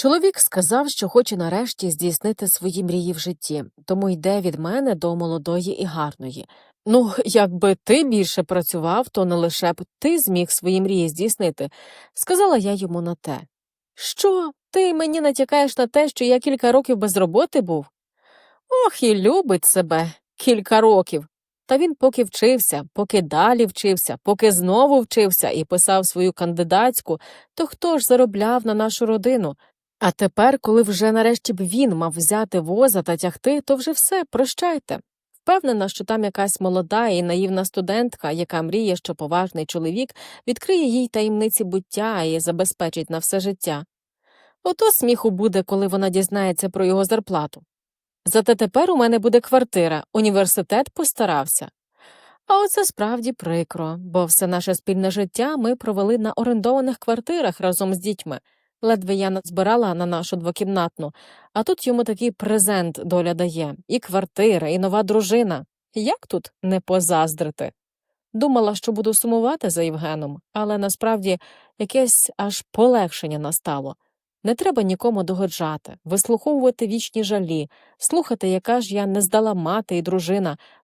Чоловік сказав, що хоче нарешті здійснити свої мрії в житті, тому йде від мене до молодої і гарної. Ну, якби ти більше працював, то не лише б ти зміг свої мрії здійснити, сказала я йому на те. Що, ти мені натякаєш на те, що я кілька років без роботи був? Ох, і любить себе кілька років. Та він поки вчився, поки далі вчився, поки знову вчився і писав свою кандидатську, то хто ж заробляв на нашу родину? А тепер, коли вже нарешті б він мав взяти воза та тягти, то вже все, прощайте. Впевнена, що там якась молода і наївна студентка, яка мріє, що поважний чоловік відкриє їй таємниці буття і забезпечить на все життя. Ото сміху буде, коли вона дізнається про його зарплату. Зате тепер у мене буде квартира, університет постарався. А оце справді прикро, бо все наше спільне життя ми провели на орендованих квартирах разом з дітьми. Ледве я назбирала на нашу двокімнатну, а тут йому такий презент доля дає і квартира, і нова дружина. Як тут не позаздрити? Думала, що буду сумувати за Євгеном, але насправді якесь аж полегшення настало. Не треба нікому догоджати, вислуховувати вічні жалі, слухати, яка ж я не здала мати і дружина,